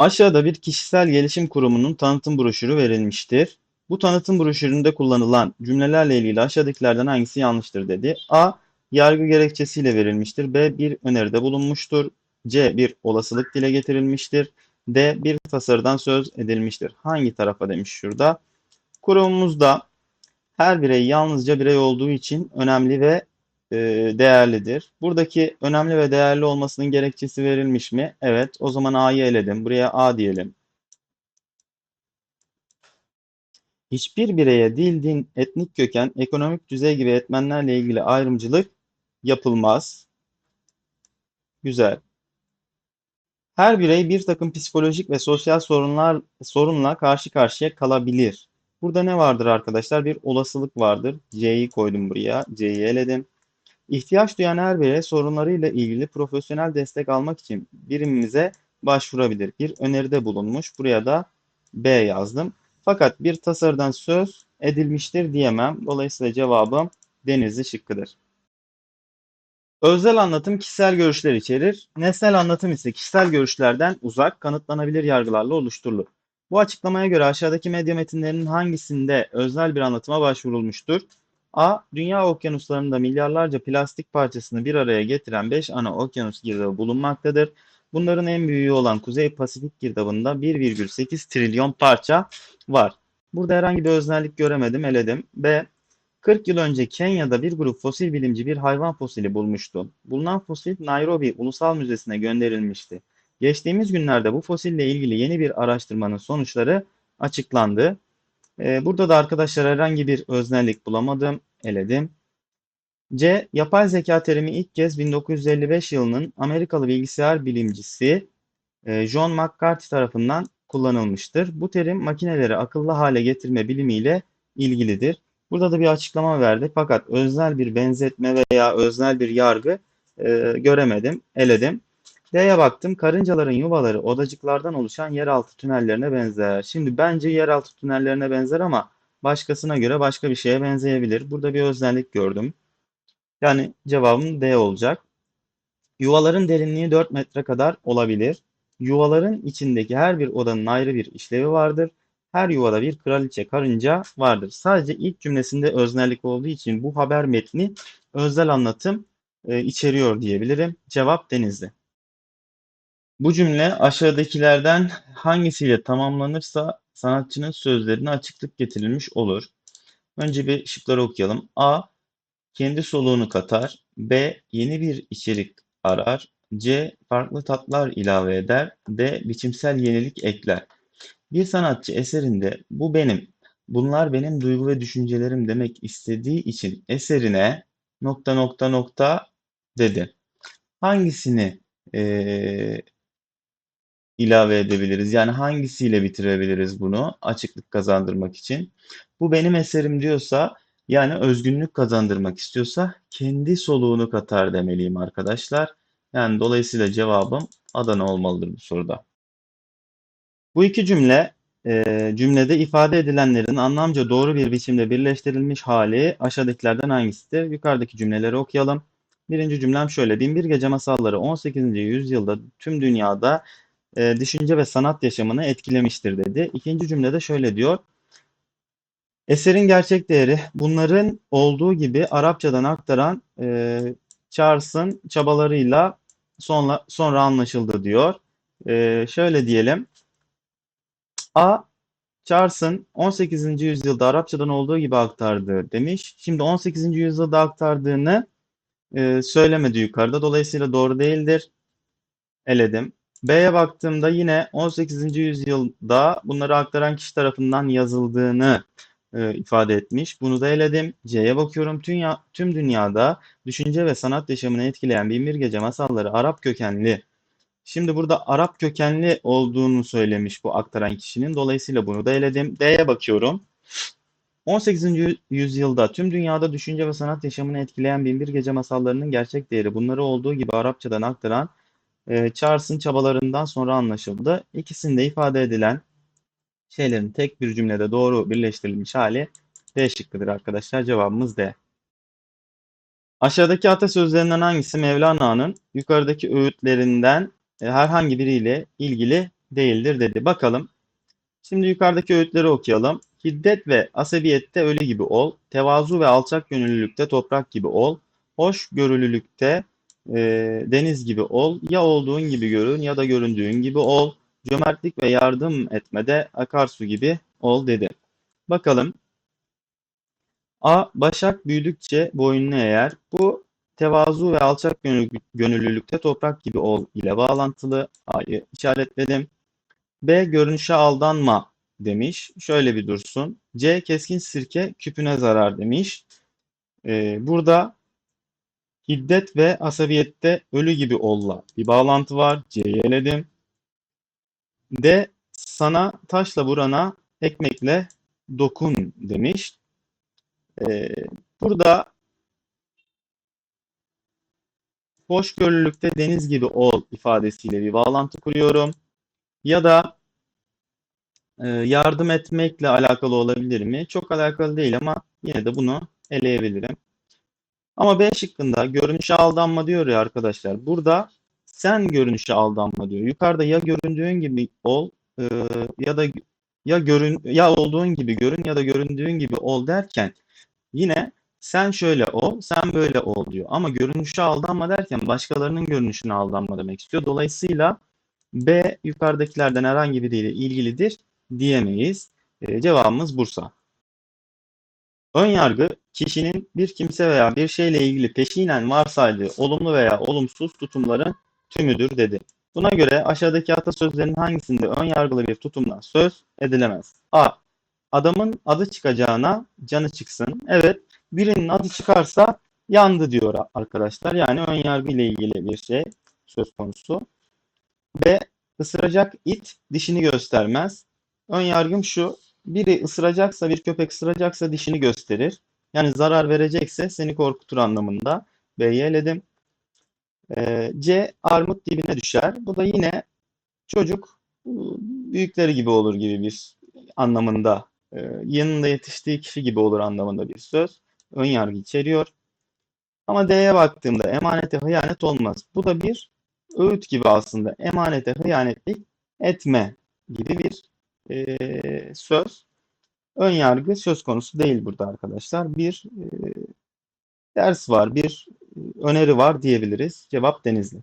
Aşağıda bir kişisel gelişim kurumunun tanıtım broşürü verilmiştir. Bu tanıtım broşüründe kullanılan cümlelerle ilgili aşağıdakilerden hangisi yanlıştır dedi. A. Yargı gerekçesiyle verilmiştir. B. Bir öneride bulunmuştur. C. Bir olasılık dile getirilmiştir. D. Bir tasarıdan söz edilmiştir. Hangi tarafa demiş şurada. Kurumumuzda her birey yalnızca birey olduğu için önemli ve e, değerlidir. Buradaki önemli ve değerli olmasının gerekçesi verilmiş mi? Evet. O zaman A'yı eledim. Buraya A diyelim. Hiçbir bireye dil, din, etnik köken, ekonomik düzey gibi etmenlerle ilgili ayrımcılık yapılmaz. Güzel. Her birey bir takım psikolojik ve sosyal sorunlar sorunla karşı karşıya kalabilir. Burada ne vardır arkadaşlar? Bir olasılık vardır. C'yi koydum buraya. C'yi eledim. İhtiyaç duyan her birey sorunlarıyla ilgili profesyonel destek almak için birimimize başvurabilir. Bir öneride bulunmuş. Buraya da B yazdım. Fakat bir tasarıdan söz edilmiştir diyemem. Dolayısıyla cevabım Denizli şıkkıdır. Özel anlatım kişisel görüşler içerir. Nesnel anlatım ise kişisel görüşlerden uzak, kanıtlanabilir yargılarla oluşturulur. Bu açıklamaya göre aşağıdaki medya metinlerinin hangisinde özel bir anlatıma başvurulmuştur? A. Dünya okyanuslarında milyarlarca plastik parçasını bir araya getiren 5 ana okyanus girdabı bulunmaktadır. Bunların en büyüğü olan Kuzey Pasifik girdabında 1,8 trilyon parça var. Burada herhangi bir öznellik göremedim, eledim. B. 40 yıl önce Kenya'da bir grup fosil bilimci bir hayvan fosili bulmuştu. Bulunan fosil Nairobi Ulusal Müzesi'ne gönderilmişti. Geçtiğimiz günlerde bu fosille ilgili yeni bir araştırmanın sonuçları açıklandı. Ee, burada da arkadaşlar herhangi bir öznellik bulamadım, eledim. C. Yapay zeka terimi ilk kez 1955 yılının Amerikalı bilgisayar bilimcisi e, John McCarthy tarafından kullanılmıştır. Bu terim makineleri akıllı hale getirme bilimiyle ilgilidir. Burada da bir açıklama verdi fakat öznel bir benzetme veya öznel bir yargı e, göremedim, eledim. D'ye baktım. Karıncaların yuvaları odacıklardan oluşan yeraltı tünellerine benzer. Şimdi bence yeraltı tünellerine benzer ama başkasına göre başka bir şeye benzeyebilir. Burada bir öznellik gördüm. Yani cevabım D olacak. Yuvaların derinliği 4 metre kadar olabilir. Yuvaların içindeki her bir odanın ayrı bir işlevi vardır. Her yuvada bir kraliçe karınca vardır. Sadece ilk cümlesinde öznellik olduğu için bu haber metni özel anlatım e, içeriyor diyebilirim. Cevap Denizli. Bu cümle aşağıdakilerden hangisiyle tamamlanırsa sanatçının sözlerine açıklık getirilmiş olur. Önce bir şıkları okuyalım. A. Kendi soluğunu katar. B. Yeni bir içerik arar. C. Farklı tatlar ilave eder. D. Biçimsel yenilik ekler. Bir sanatçı eserinde bu benim, bunlar benim duygu ve düşüncelerim demek istediği için eserine nokta nokta nokta dedi. Hangisini e, ilave edebiliriz? Yani hangisiyle bitirebiliriz bunu açıklık kazandırmak için? Bu benim eserim diyorsa yani özgünlük kazandırmak istiyorsa kendi soluğunu katar demeliyim arkadaşlar. Yani dolayısıyla cevabım Adana olmalıdır bu soruda. Bu iki cümle e, cümlede ifade edilenlerin anlamca doğru bir biçimde birleştirilmiş hali aşağıdakilerden hangisidir? Yukarıdaki cümleleri okuyalım. Birinci cümlem şöyle. Binbir Gece Masalları 18. yüzyılda tüm dünyada e, düşünce ve sanat yaşamını etkilemiştir dedi. İkinci cümlede şöyle diyor. Eserin gerçek değeri bunların olduğu gibi Arapçadan aktaran e, Charles'ın çabalarıyla sonra, sonra anlaşıldı diyor. E, şöyle diyelim. A. Charles'ın 18. yüzyılda Arapçadan olduğu gibi aktardığı demiş. Şimdi 18. yüzyılda aktardığını e, söylemedi yukarıda. Dolayısıyla doğru değildir. Eledim. B'ye baktığımda yine 18. yüzyılda bunları aktaran kişi tarafından yazıldığını e, ifade etmiş. Bunu da eledim. C'ye bakıyorum. Tüm, tüm dünyada düşünce ve sanat yaşamını etkileyen Binbir Gece masalları Arap kökenli. Şimdi burada Arap kökenli olduğunu söylemiş bu aktaran kişinin. Dolayısıyla bunu da eledim. D'ye bakıyorum. 18. yüzyılda tüm dünyada düşünce ve sanat yaşamını etkileyen Binbir Gece masallarının gerçek değeri bunları olduğu gibi Arapçadan aktaran e, Charles'ın çabalarından sonra anlaşıldı. İkisinde ifade edilen şeylerin tek bir cümlede doğru birleştirilmiş hali D şıkkıdır arkadaşlar. Cevabımız D. Aşağıdaki atasözlerinden hangisi Mevlana'nın yukarıdaki öğütlerinden e, herhangi biriyle ilgili değildir dedi. Bakalım. Şimdi yukarıdaki öğütleri okuyalım. Hiddet ve asabiyette ölü gibi ol. Tevazu ve alçak gönüllülükte toprak gibi ol. Hoş görülülükte e, deniz gibi ol. Ya olduğun gibi görün ya da göründüğün gibi ol. Cömertlik ve yardım etmede akarsu gibi ol dedi. Bakalım. A. Başak büyüdükçe boynunu eğer. Bu tevazu ve alçak gönüllülükte toprak gibi ol ile bağlantılı. A'yı işaretledim. B. Görünüşe aldanma demiş. Şöyle bir dursun. C. Keskin sirke küpüne zarar demiş. Ee, burada hiddet ve asabiyette ölü gibi olla bir bağlantı var. C'yi eledim. D. Sana taşla vurana ekmekle dokun demiş. Ee, burada hoşgörülükte deniz gibi ol ifadesiyle bir bağlantı kuruyorum. Ya da e, yardım etmekle alakalı olabilir mi? Çok alakalı değil ama yine de bunu eleyebilirim. Ama B şıkkında görünüşe aldanma diyor ya arkadaşlar. Burada sen görünüşe aldanma diyor. Yukarıda ya göründüğün gibi ol e, ya da ya görün ya olduğun gibi görün ya da göründüğün gibi ol derken yine sen şöyle ol, sen böyle ol diyor. Ama görünüşe aldanma derken başkalarının görünüşüne aldanma demek istiyor. Dolayısıyla B yukarıdakilerden herhangi biriyle ilgilidir diyemeyiz. E, cevabımız Bursa. Ön yargı kişinin bir kimse veya bir şeyle ilgili peşinen varsaydığı olumlu veya olumsuz tutumların tümüdür dedi. Buna göre aşağıdaki atasözlerin hangisinde ön yargılı bir tutumla söz edilemez? A. Adamın adı çıkacağına canı çıksın. Evet, birinin adı çıkarsa yandı diyor arkadaşlar. Yani ön yargı ile ilgili bir şey söz konusu. B. Isıracak it dişini göstermez. Ön yargım şu. Biri ısıracaksa, bir köpek ısıracaksa dişini gösterir. Yani zarar verecekse seni korkutur anlamında. B'yi eledim. Ee, C. Armut dibine düşer. Bu da yine çocuk büyükleri gibi olur gibi bir anlamında. E, yanında yetiştiği kişi gibi olur anlamında bir söz. Ön yargı içeriyor. Ama D'ye baktığımda emanete hıyanet olmaz. Bu da bir öğüt gibi aslında emanete hıyanetlik etme gibi bir e, söz. Ön yargı söz konusu değil burada arkadaşlar. Bir e, ders var, bir öneri var diyebiliriz. Cevap Denizli.